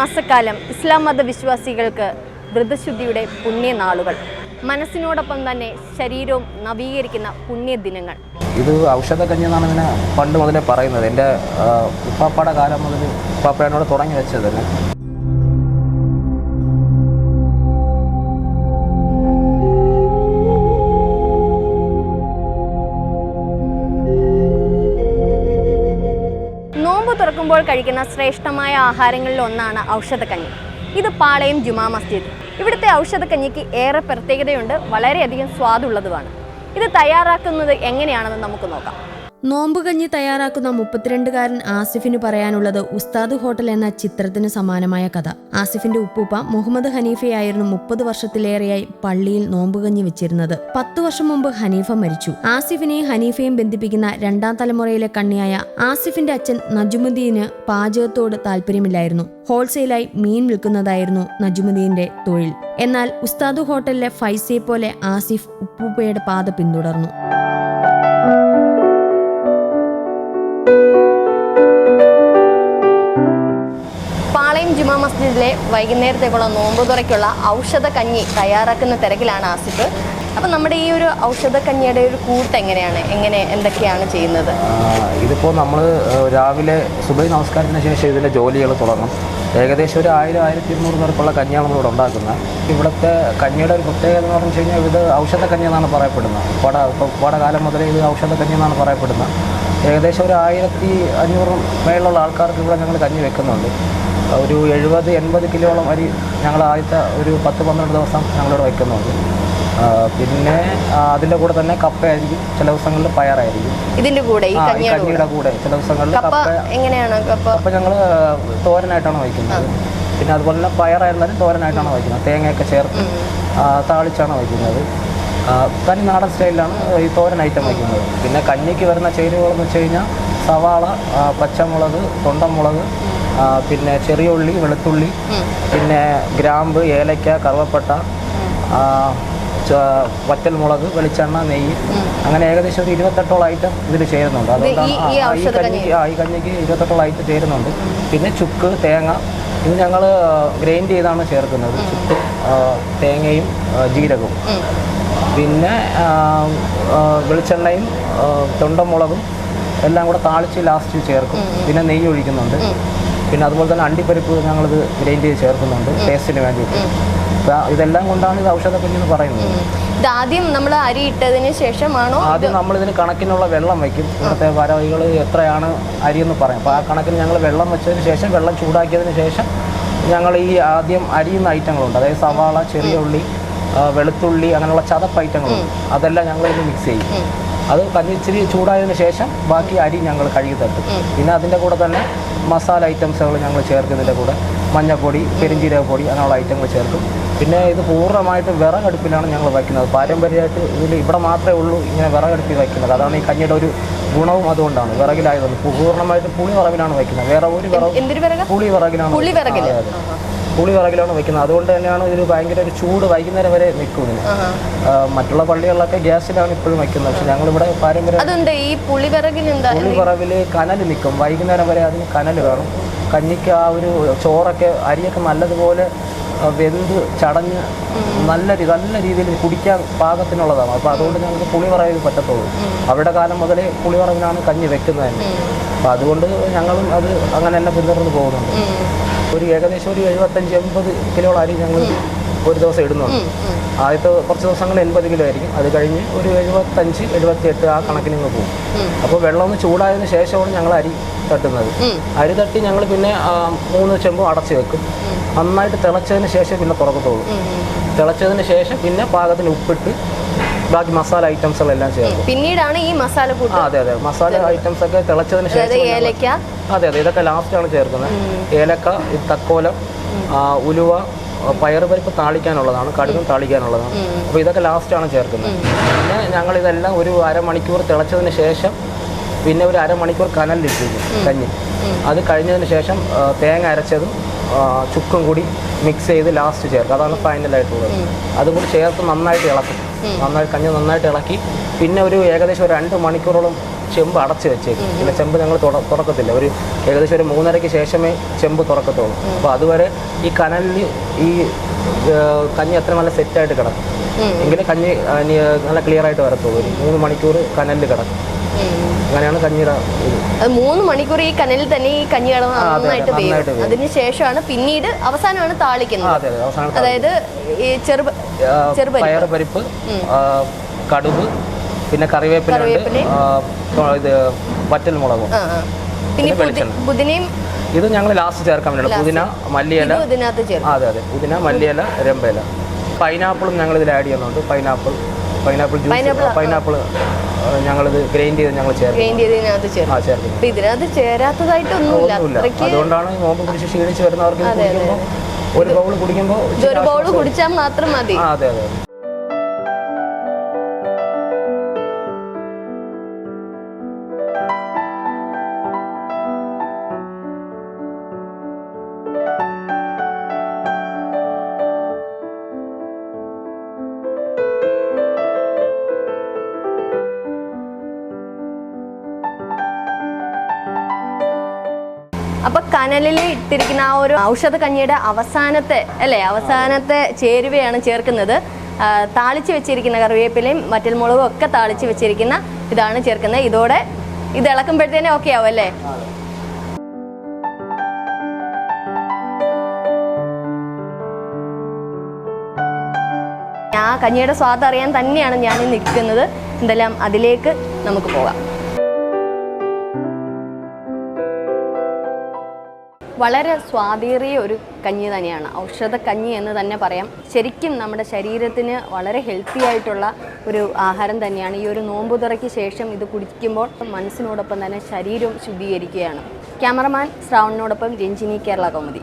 മാസക്കാലം ഇസ്ലാം മത വിശ്വാസികൾക്ക് വ്രതശുദ്ധിയുടെ പുണ്യനാളുകൾ. മനസ്സിനോടൊപ്പം തന്നെ ശരീരവും നവീകരിക്കുന്ന പുണ്യദിനങ്ങൾ. ഇത് ഔഷധ കഞ്ഞെന്നാണ് ഇതിനെ പണ്ട് മുതലേ പറയുന്നത്. എന്റെ ഉപ്പാപ്പയുടെ കാലം മുതൽ ഉപ്പാപ്പയോട് തുടങ്ങി വെച്ചത്. തന്നെ നോമ്പ് കഴിക്കുന്ന ശ്രേഷ്ഠമായ ആഹാരങ്ങളിൽ ഒന്നാണ് ഔഷധക്കഞ്ഞി. ഇത് പാളയം ജുമാ മസ്ജിദ്. ഇവിടുത്തെ ഔഷധക്കഞ്ഞിക്ക് ഏറെ പ്രത്യേകതയുണ്ട് വളരെയധികം സ്വാദുള്ളതുമാണ്. ഇത് തയ്യാറാക്കുന്നത് എങ്ങനെയാണെന്ന് നമുക്ക് നോക്കാം. നോമ്പുകഞ്ഞി തയ്യാറാക്കുന്ന മുപ്പത്തിരണ്ടുകാരൻ ആസിഫിന് പറയാനുള്ളത് ഉസ്താദ് ഹോട്ടൽ എന്ന ചിത്രത്തിന് സമാനമായ കഥ. ആസിഫിന്റെ ഉപ്പൂപ്പ മുഹമ്മദ് ഹനീഫയായിരുന്നു മുപ്പത് വർഷത്തിലേറെയായി പള്ളിയിൽ നോമ്പുകഞ്ഞി വെച്ചിരുന്നത്. പത്തു വർഷം മുമ്പ് ഹനീഫ മരിച്ചു. ആസിഫിനെയും ഹനീഫയും ബന്ധിപ്പിക്കുന്ന രണ്ടാം തലമുറയിലെ കണ്ണിയായ ആസിഫിന്റെ അച്ഛൻ നജുമുദ്ദീന് പാചകത്തോട് താല്പര്യമില്ലായിരുന്നു. ഹോൾസെയിലായി മീൻ വിൽക്കുന്നതായിരുന്നു നജുമുദ്ദീന്റെ തൊഴിൽ. എന്നാൽ ഉസ്താദ് ഹോട്ടലിലെ ഫൈസയെ പോലെ ആസിഫ് ഉപ്പൂപ്പയുടെ പാത പിന്തുടർന്നു. മസ്ജിദിലെ വൈകുന്നേരത്തേക്കുള്ള നോമ്പ് തുറയ്ക്കുള്ള ഔഷധ കഞ്ഞി തയ്യാറാക്കുന്ന തിരക്കിലാണ് ആസിഫ്. അപ്പം നമ്മുടെ ഈ ഒരു ഔഷധ കഞ്ഞിയുടെ ഒരു കൂട്ട് എങ്ങനെയാണ്? എങ്ങനെ എന്തൊക്കെയാണ് ചെയ്യുന്നത്? ഇതിപ്പോൾ നമ്മൾ രാവിലെ സുബൈ നമസ്കാരത്തിന് ശേഷം ഇതിന്റെ ജോലികൾ തുടങ്ങും. ഏകദേശം ഒരു ആയിരം ആയിരത്തി ഇരുന്നൂറ് പേർക്കുള്ള കഞ്ഞിയാണ് നമ്മളിവിടെ ഉണ്ടാക്കുന്നത്. ഇവിടുത്തെ കഞ്ഞിയുടെ ഒരു പ്രത്യേകത എന്ന് പറഞ്ഞു കഴിഞ്ഞാൽ ഇത് ഔഷധ കഞ്ഞി എന്നാണ് പറയപ്പെടുന്നത്. പട ഉപ്പാട കാലം മുതലേ ഇത് ഔഷധ കഞ്ഞി എന്നാണ് പറയപ്പെടുന്നത്. ഏകദേശം ഒരു ആയിരത്തി അഞ്ഞൂറ് മേലുള്ള ആൾക്കാർക്ക് ഇവിടെ ഞങ്ങൾ കഞ്ഞി വെക്കുന്നുണ്ട്. ഒരു എഴുപത് എൺപത് കിലോളം അരി ഞങ്ങൾ ആദ്യത്തെ ഒരു പത്ത് പന്ത്രണ്ട് ദിവസം ഞങ്ങളിവിടെ വയ്ക്കുന്നുണ്ട് പിന്നെ അതിന്റെ കൂടെ തന്നെ കപ്പയായിരിക്കും. ചില ദിവസങ്ങളിൽ പയറായിരിക്കും. ഇതിന്റെ കൂടെ ഈ കഞ്ഞിയുടെ കൂടെ? ചില ദിവസങ്ങളിൽ കപ്പ എങ്ങനെയാണ് കപ്പ? ഞങ്ങൾ തോരനായിട്ടാണ് വയ്ക്കുന്നത്. പിന്നെ അതുപോലെ തന്നെ പയറായിരുന്നാലും തോരനായിട്ടാണ് വയ്ക്കുന്നത്. തേങ്ങയൊക്കെ ചേർത്ത് താളിച്ചാണ് വയ്ക്കുന്നത്. തനി നാടൻ സ്റ്റൈലിലാണ് ഈ തോരൻ ഐറ്റം വയ്ക്കുന്നത്. പിന്നെ കഞ്ഞിക്ക് വരുന്ന ചേരുവകളെന്ന് വെച്ച് കഴിഞ്ഞാൽ സവാള പച്ചമുളക് തൊണ്ടമുളക് പിന്നെ ചെറിയ ഉള്ളി വെളുത്തുള്ളി പിന്നെ ഗ്രാമ്പ് ഏലക്ക കറുവപ്പട്ട വറ്റൽ മുളക് വറ്റൽമുളക് വെളിച്ചെണ്ണ നെയ്യ്. അങ്ങനെ ഏകദേശം ഒരു ഇരുപത്തെട്ടോളം ഐറ്റം ഇതിൽ ചേരുന്നുണ്ട്. അതുകൊണ്ടാണ് ഈ- കഞ്ഞിക്ക് ആ ഈ കഞ്ഞിക്ക് ഇരുപത്തെട്ടോളം ഐറ്റം ചേരുന്നുണ്ട്. പിന്നെ ചുക്ക് തേങ്ങ ഇത് ഞങ്ങൾ ഗ്രൈൻഡ് ചെയ്താണ് ചേർക്കുന്നത്. ചുക്ക് തേങ്ങയും ജീരകവും. പിന്നെ വെളിച്ചെണ്ണയും തൊണ്ടമുളകും എല്ലാം കൂടെ താളിച്ച് ലാസ്റ്റ് ചേർക്കും. പിന്നെ നെയ്യ് ഒഴിക്കുന്നുണ്ട്. പിന്നെ അതുപോലെ തന്നെ അണ്ടിപ്പരിപ്പ് ഞങ്ങളിത് ഗ്രൈൻഡ് ചെയ്ത് ചേർക്കുന്നുണ്ട് ടേസ്റ്റിന് വേണ്ടിയിട്ട്. ഇതെല്ലാം കൊണ്ടാണ് ഇത് ഔഷധക്കഞ്ഞി എന്ന് പറയുന്നത്. ഇത് ആദ്യം നമ്മൾ അരി ഇട്ടതിന് ശേഷമാണോ ആദ്യം നമ്മൾ ഇതിന് കണക്കിനുള്ള വെള്ളം വയ്ക്കും. ഇവിടുത്തെ വരവികൾ എത്രയാണ് അരി എന്ന് പറയും. അപ്പോൾ ആ കണക്കിന് ഞങ്ങൾ വെള്ളം വെച്ചതിന് ശേഷം വെള്ളം ചൂടാക്കിയതിന് ശേഷം ഞങ്ങൾ ഈ ആദ്യം അരിയുന്ന ഐറ്റങ്ങളുണ്ട്. അതായത് സവാള ചെറിയ ഉള്ളി വെളുത്തുള്ളി അങ്ങനെയുള്ള ചതപ്പ് ഐറ്റങ്ങളുണ്ട്. അതെല്ലാം ഞങ്ങൾ ഇതിൽ മിക്സ് ചെയ്യും അത് കഞ്ഞി ഇച്ചിരി ചൂടായതിനു ശേഷം ബാക്കി അരി ഞങ്ങൾ കഴുകി തട്ടും. പിന്നെ അതിന്റെ കൂടെ തന്നെ മസാല ഐറ്റംസുകൾ ഞങ്ങൾ ചേർക്കുന്നതിന്റെ കൂടെ മഞ്ഞൾപ്പൊടി പെരിഞ്ചീരക പൊടി അങ്ങനെയുള്ള ഐറ്റങ്ങൾ ചേർക്കും. പിന്നെ ഇത് പൂർണമായിട്ടും വിറകടുപ്പിലാണ് ഞങ്ങൾ വയ്ക്കുന്നത്. പാരമ്പര്യമായിട്ട് ഇതിൽ ഇവിടെ മാത്രമേ ഉള്ളൂ ഇങ്ങനെ വിറകടുപ്പിൽ വയ്ക്കുന്നത്. അതാണ് ഈ കഞ്ഞിയുടെ ഒരു ഗുണവും അതുകൊണ്ടാണ്. വിറകിലായതുകൊണ്ട് പൂർണമായിട്ടും പുളി വിറവിലാണ് വയ്ക്കുന്നത്. വേറെ ഒരു വിറവ് വിറക? പുളി വിറകിലാണ് പുളി വിറകിലാണ് വെക്കുന്നത്. അതുകൊണ്ട് തന്നെയാണ് ഇതിന് ഭയങ്കര ഒരു ചൂട് വൈകുന്നേരം വരെ നിൽക്കും ഇതിന് മറ്റുള്ള പള്ളികളിലൊക്കെ ഗ്യാസിലാണ് ഇപ്പോഴും വെക്കുന്നത്. പക്ഷെ ഞങ്ങളിവിടെ പാരമ്പര്യം അതെന്താ ഈ പുളി വിറകിന് കനൽ കനൽ നിൽക്കും. വൈകുന്നേരം വരെ അതിന് കനൽ വേണം കഞ്ഞിക്ക് ആ ഒരു ചോറൊക്കെ അരിയൊക്കെ നല്ലതുപോലെ വെന്ത് ചടഞ്ഞ് നല്ല നല്ല രീതിയിൽ കുടിക്കാൻ പാകത്തിനുള്ളതാണ്. അപ്പോൾ അതുകൊണ്ട് ഞങ്ങൾക്ക് പുളിവറവിൽ പറ്റത്തുള്ളൂ. അവരുടെ കാലം മുതലേ പുളിവറവിലാണ് കഞ്ഞി വെക്കുന്നത് തന്നെ. അപ്പോൾ അതുകൊണ്ട് ഞങ്ങളും അത് അങ്ങനെ തന്നെ പിന്തുടർന്ന് പോകുന്നുണ്ട്. ഒരു ഏകദേശം ഒരു എഴുപത്തഞ്ച് എൺപത് കിലോ അരി ഞങ്ങൾ ഒരു ദിവസം ഇടുന്നുണ്ട് ആദ്യത്തെ കുറച്ച് ദിവസങ്ങൾ എൺപത് കിലോ ആയിരിക്കും. അത് കഴിഞ്ഞ് ഒരു എഴുപത്തഞ്ച് എഴുപത്തി എട്ട് ആ കണക്കിന് ഇങ്ങ് പോകും. അപ്പോൾ വെള്ളം ഒന്ന് ചൂടായതിനു ശേഷമാണ് ഞങ്ങൾ അരി തട്ടുന്നത്. അരി തട്ടി ഞങ്ങൾ പിന്നെ മൂന്ന് ചെമ്പും അടച്ചു വെക്കും. നന്നായിട്ട് തിളച്ചതിന് ശേഷം പിന്നെ തുറക്കത്തുള്ളൂ തിളച്ചതിന് ശേഷം പിന്നെ പാകത്തിന് ഉപ്പിട്ട് ബാക്കി മസാല ഐറ്റംസ് എല്ലാം ചേർക്കും. പിന്നീടാണ് ഈ മസാല കൂട്ട്. അതെ അതെ. മസാല ഐറ്റംസ് ഒക്കെ തിളച്ചതിന് ശേഷം ഏലക്ക. അതെ അതെ. ഇതൊക്കെ ലാസ്റ്റ് ആണ് ചേർക്കുന്നത്. ഏലക്ക തക്കോലം ഉലുവ പയറുപരിപ്പ് താളിക്കാനുള്ളതാണ്. കടുകും താളിക്കാനുള്ളതാണ്. അപ്പോൾ ഇതൊക്കെ ലാസ്റ്റ് ആണ് ചേർക്കുന്നത്. പിന്നെ ഞങ്ങൾ ഇതെല്ലാം ഒരു അരമണിക്കൂർ തിളച്ചതിന് ശേഷം പിന്നെ ഒരു അരമണിക്കൂർ കനലിലിട്ടിരിക്കും കഞ്ഞി. അത് കഴിഞ്ഞതിന് ശേഷം തേങ്ങ അരച്ചതും ചുക്കും കൂടി മിക്സ് ചെയ്ത് ലാസ്റ്റ് ചേർക്കും. അതാണ് ഫൈനലായിട്ടുള്ളത് അതും കൂടി ചേർത്ത് നന്നായിട്ട് ഇളക്കും. നന്നായിട്ട് കഞ്ഞി നന്നായിട്ട് ഇളക്കി. പിന്നെ ഒരു ഏകദേശം ഒരു രണ്ട് മണിക്കൂറോളം ചെമ്പ് അടച്ച് വെച്ചേക്കും. പിന്നെ ചെമ്പ് ഞങ്ങൾ തുറ- തുറക്കത്തില്ല ഒരു ഏകദേശം ഒരു മൂന്നരയ്ക്ക് ശേഷമേ ചെമ്പ് തുറക്കത്തുള്ളൂ. അപ്പോൾ അതുവരെ ഈ കനലിൽ ഈ കഞ്ഞി അത്ര നല്ല സെറ്റായിട്ട് കിടക്കും. എങ്കിലും കഞ്ഞി നല്ല ക്ലിയർ ആയിട്ട് വരത്തുള്ളൂ. ഒരു മൂന്ന് മണിക്കൂർ കനലിൽ കിടക്കും. അങ്ങനെയാണ് കഞ്ഞിയുടെ മൂന്ന് മണിക്കൂർ ഈ കനലിൽ തന്നെ ഈ കഞ്ഞി കിടന്ന് നന്നായിട്ട് വേവും. വേവും. അതിന് ശേഷമാണ് പിന്നീട് അവസാനമാണ് താളിക്കുന്നത്. അതായത് ഈ ചെറു ചെറുപരിപ്പ്. കടുക് പിന്നെ കറിവേപ്പില. ഇത് വറ്റൽ മുളകും. പിന്നെ പുതിനയും ഇത് ഞങ്ങൾ ലാസ്റ്റ് ചേർക്കാൻ വേണ്ടി പുതിന മല്ലിയില. അതെ അതെ. പുതിന മല്ലിയില രമ്പയില. പൈനാപ്പിളും ഞങ്ങൾ ഇതിൽ ആഡ് ചെയ്യുന്നുണ്ട്. പൈനാപ്പിൾ പൈനാപ്പിൾ ജ്യൂസ് പൈനാപ്പിൾ ഞങ്ങളിത് ഗ്രൈൻഡ് ചെയ്ത് ഞങ്ങൾ ചേർക്കും. ഗ്രൈൻഡ് ചെയ്ത് ഇതിനകത്ത് ചേർക്കും ആ ചേർക്കും. അപ്പൊ ഇതിനകത്ത് ചേരാത്തതായിട്ടൊന്നുമില്ല അത്രയ്ക്ക് അതുകൊണ്ടാണ് നോമ്പ് പിടിച്ച് ക്ഷീണിച്ച് വരുന്നവർക്ക് കുടിക്കുമ്പോൾ ഒരു ബൗൾ കുടിക്കുമ്പോൾ ഒരു ബൗൾ കുടിച്ചാൽ മാത്രം മതി. അതെ അതെ. കനലിൽ ഇട്ടിരിക്കുന്ന ആ ഒരു ഔഷധ കഞ്ഞിയുടെ അവസാനത്തെ അല്ലേ? അവസാനത്തെ ചേരുവയാണ് ചേർക്കുന്നത്. താളിച്ച് വെച്ചിരിക്കുന്ന കറിവേപ്പിലയും മറ്റൽ മുളകും ഒക്കെ താളിച്ച് വെച്ചിരിക്കുന്ന ഇതാണ് ചേർക്കുന്നത്. ഇതോടെ ഇത് ഇളക്കുമ്പോഴത്തേനെ ഓക്കെ ആവും അല്ലേ? ആ കഞ്ഞിയുടെ സ്വാദ് അറിയാൻ തന്നെയാണ് ഞാൻ നിൽക്കുന്നത്. എന്തെല്ലാം അതിലേക്ക് നമുക്ക് പോകാം. വളരെ സ്വാദേറിയ ഒരു കഞ്ഞി തന്നെയാണ്. ഔഷധ കഞ്ഞി എന്ന് തന്നെ പറയാം. ശരിക്കും നമ്മുടെ ശരീരത്തിന് വളരെ ഹെൽത്തി ആയിട്ടുള്ള ഒരു ആഹാരം തന്നെയാണ്. ഈ ഒരു നോമ്പുതുറയ്ക്ക് ശേഷം ഇത് കുടിക്കുമ്പോൾ മനസ്സിനോടൊപ്പം തന്നെ ശരീരവും ശുദ്ധീകരിക്കുകയാണ്. ക്യാമറമാൻ ശ്രാവണിനോടൊപ്പം രഞ്ജിനി കേരള കൗമുദി.